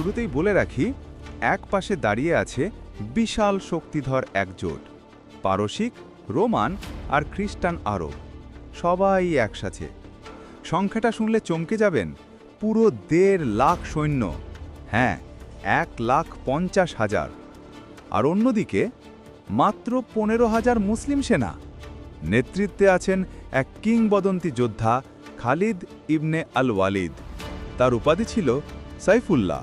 শুরুতেই বলে রাখি, এক পাশে দাঁড়িয়ে আছে বিশাল শক্তিধর একজোট, পারসিক, রোমান আর খ্রিস্টান আরব, সবাই একসাথে। সংখ্যাটা শুনলে চমকে যাবেন, পুরো দেড় লাখ সৈন্য হ্যাঁ এক লাখ পঞ্চাশ হাজার। আর অন্যদিকে, মাত্র পনেরো হাজার মুসলিম সেনা। নেতৃত্বে আছেন এক কিংবদন্তি যোদ্ধা খালিদ ইবনে আল ওয়ালিদ তার উপাধি ছিল সাইফুল্লাহ।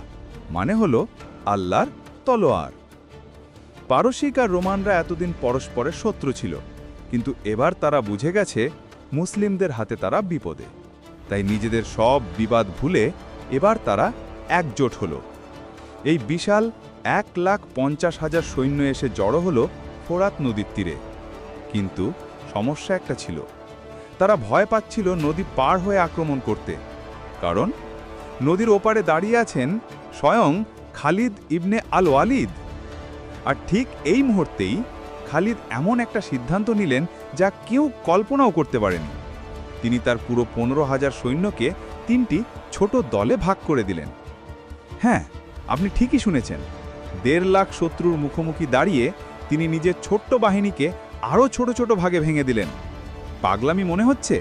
মানে হল আল্লাহর তলোয়ার। পারসিক আর রোমানরা এতদিন পরস্পরের শত্রু ছিল, কিন্তু এবার তারা বুঝে গেছে মুসলিমদের হাতে তারা বিপদে। তাই নিজেদের সব বিবাদ ভুলে এবার তারা একজোট হল। এই বিশাল এক লাখ পঞ্চাশ হাজার সৈন্য এসে জড়ো হল ফোরাত নদীর তীরে। কিন্তু সমস্যা একটা ছিল। তারা ভয় পাচ্ছিল নদী পার হয়ে আক্রমণ করতে। কারণ নদীর ওপারে দাঁড়িয়ে আছেন স্বয়ং খালিদ ইবনে আল ওয়ালিদ। আর ঠিক এই মুহূর্তেই খালিদ এমন একটা সিদ্ধান্ত নিলেন যা কেউ কল্পনাও করতে পারেনি। তিনি তার পুরো পনেরো হাজার সৈন্যকে তিনটি ছোট দলে ভাগ করে দিলেন। হ্যাঁ আপনি ঠিকই শুনেছেন, দেড় লাখ শত্রুর মুখোমুখি দাঁড়িয়ে তিনি নিজের ছোট্ট বাহিনীকে আরও ছোট ছোট ভাগে ভেঙে দিলেন। পাগলামি মনে হচ্ছে?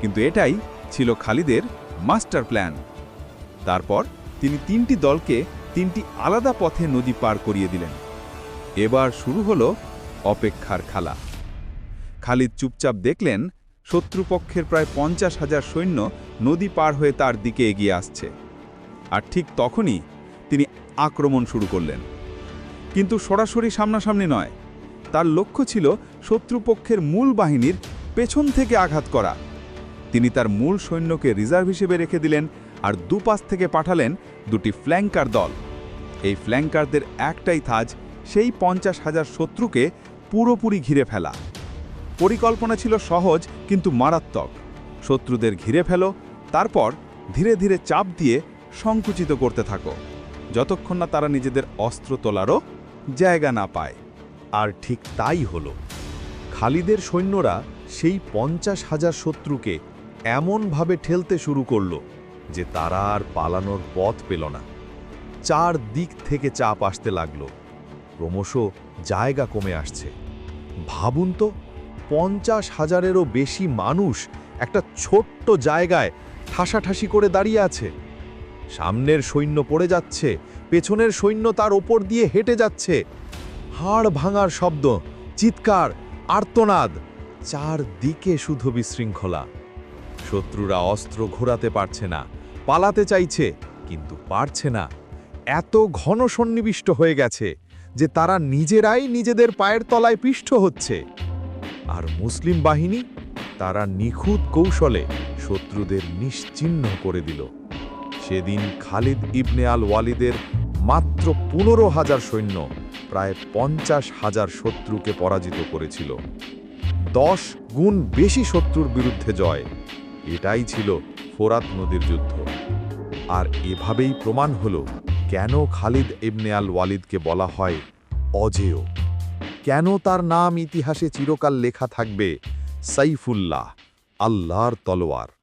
কিন্তু এটাই ছিল খালিদের মাস্টার প্ল্যান। তারপর তিনি তিনটি দলকে তিনটি আলাদা পথে নদী পার করিয়ে দিলেন। এবার শুরু হল অপেক্ষার খেলা। খালিদ চুপচাপ দেখলেন, শত্রুপক্ষের প্রায় পঞ্চাশ হাজার সৈন্য নদী পার হয়ে তার দিকে এগিয়ে আসছে। আর ঠিক তখনই তিনি আক্রমণ শুরু করলেন। কিন্তু সরাসরি সামনাসামনি নয়, তার লক্ষ্য ছিল শত্রুপক্ষের মূল বাহিনীর পেছন থেকে আঘাত করা। তিনি তার মূল সৈন্যকে রিজার্ভ হিসেবে রেখে দিলেন আর দুপাশ থেকে পাঠালেন দুটি ফ্ল্যাঙ্কার দল। এই ফ্ল্যাঙ্কারদের একটাই থাজ, সেই পঞ্চাশ হাজার শত্রুকে পুরোপুরি ঘিরে ফেলা। পরিকল্পনা ছিল সহজ, কিন্তু মারাত্মক। শত্রুদের ঘিরে ফেলো, তারপর ধীরে ধীরে চাপ দিয়ে সংকুচিত করতে থাকো। যতক্ষণ না তারা নিজেদের অস্ত্র তোলারও জায়গা না পায়। আর ঠিক তাই হল। খালিদের সৈন্যরা সেই পঞ্চাশ হাজার শত্রুকে এমনভাবে ঠেলতে শুরু করল। যে তারা আর পালানোর পথ পেল না। চার দিক থেকে চাপ আসতে লাগল। ক্রমশ জায়গা কমে আসছে। ভাবুন তো, পঞ্চাশ হাজারেরও বেশি মানুষ একটা ছোট্ট জায়গায় ঠাসাঠাসি করে দাঁড়িয়ে আছে। সামনের সৈন্য পড়ে যাচ্ছে, পেছনের সৈন্য তার ওপর দিয়ে হেঁটে যাচ্ছে। হাড় ভাঙার শব্দ, চিৎকার, আর্তনাদ চার দিকে শুধু বিশৃঙ্খলা। শত্রুরা অস্ত্র ঘোরাতে পারছে না। পালাতে চাইছে, কিন্তু পারছে না। এত ঘন সন্নিবিষ্ট হয়ে গেছে যে তারা নিজেরাই নিজেদের পায়ের তলায় পিষ্ট হচ্ছে। আর মুসলিম বাহিনী তারা নিখুঁত কৌশলে শত্রুদের নিশ্চিহ্ন করে দিল। সেদিন খালিদ ইবনে আল ওয়ালিদের মাত্র পনেরো হাজার সৈন্য প্রায় পঞ্চাশ হাজার শত্রুকে পরাজিত করেছিল। দশ গুণ বেশি শত্রুর বিরুদ্ধে জয়। এটাই ছিল ফোরাত নদীর যুদ্ধ। আর এভাবেই প্রমাণ হল কেন খালিদ ইবনে আল ওয়ালিদকে বলা হয় অজেয়। কেন তার নাম ইতিহাসে চিরকাল লেখা থাকবে সাইফুল্লাহ, আল্লাহর তলোয়ার।